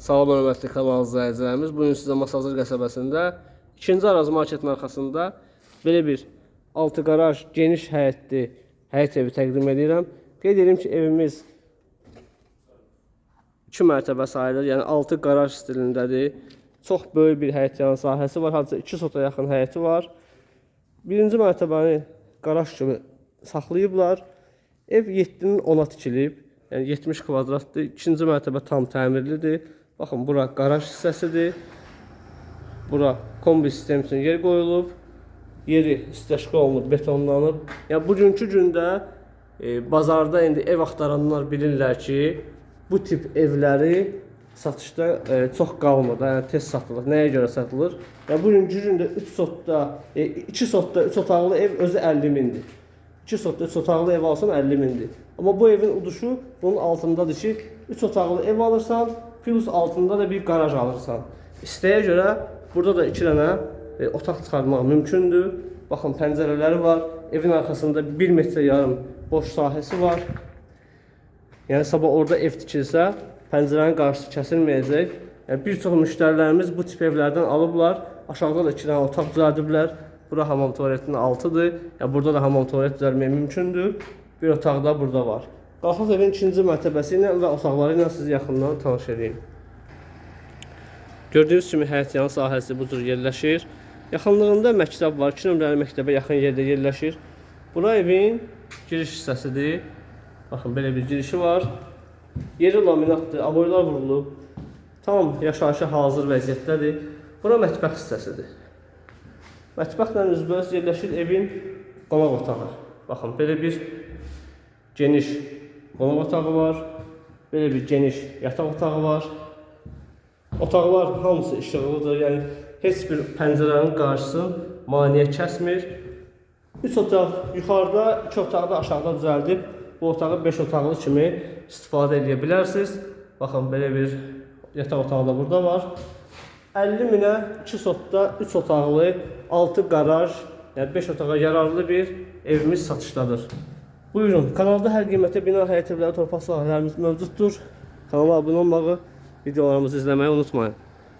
Salam hörmətli kanal izləyicilərimiz. Bugün sizə Masazır qəsəbəsində ikinci Araz marketin arxasında belə bir altı qaraj, geniş həyətli həyət evi təqdim edirəm. Qeyd edirəm ki, evimiz 2 mərtəbə sayılır. Yəni 6 qaraj stilindədir. Çox böyük bir həyət yanı sahəsi var. Hardasa 2 sota yaxın həyəti var. Birinci mərtəbəni qaraj kimi saxlayıblar. Ev 7-nin 10-a tikilib. Yəni 70 kvadratdır. İkinci mərtəbə tam təmirlidir. Baxın, bura qaraj hissəsidir. Bura kombi sistemi üçün yer qoyulub. Yeri istəşqə olunub, betonlanıb. Yəni bugünkü gündə e, bazarda indi ev axtaranlar bilirlər ki, bu tip evləri satışda e, çox qalmadı. Yəni tez satılır. Nəyə görə satılır? Yəni bugünkü gündə 3 sotda, 2 sotda 3 otaqlı ev özü 50 mindir. 2 sotda 3 otaqlı ev alsan 50 mindir. Amma bu evin uduşu bunun altındadır ki, 3 otaqlı ev alırsan, plus altında da bir qaraj alırsan. İstəyə görə burada da 2 dənə e, otaq çıxarmaq mümkündür. Baxın pəncərələri var. Evin arxasında 1 metrə yarım boş sahəsi var. Yəni sabah orada ev tikilsə, pəncərənin qarşısı kəsilməyəcək. Yəni bir çox müştərilərimiz bu tip evlərdən alıblar. Aşağıda da 2 dənə otaq düzəldiblər. Bura hamam tualetinin altıdır. Yəni burada da hamam tualet düzəlmək mümkündür. Bir otaq da burada var. Qalxaq evin ikinci mərtəbəsi ilə və otaqları ilə sizi yaxından tanış edeyim. Gördüyünüz kimi həyət yanı sahəsi bu cür yerləşir. Yaxınlığında məktəb var. 2 nömrəli məktəbə yaxın yerdə yerləşir. Bura evin giriş hissəsidir. Baxın belə bir girişi var. Yeri laminatdır, aboylar vurulub. Tam yaşayışa hazır vəziyyətdədir. Bura mətbəx hissəsidir. Mətbəxlə üzbəüz yerləşir evin qonaq otağı. Baxın, belə bir geniş qonaq otağı var. Belə bir geniş yataq otağı var. Otaqlar hamısı işıqlıdır. Yəni heç bir pəncərənin qarşısı maneə kəsmir. 3 otaq yuxarıda, 2 otaq da aşağıda düzəldib bu otağı 5 otaqlı kimi istifadə edə bilərsiniz. Baxın belə bir yataq otağı da burada var. 50 minə 2 sotda 3 otaqlı, 6 qaraj, yəni 5 otağa yararlı bir evimiz satışdadır. Buyurun, kanalda hər qiymətə bina həyət evləri torpaq sahələrimiz mövcuddur. Kanala abunə olmağı, videolarımızı izləməyi unutmayın.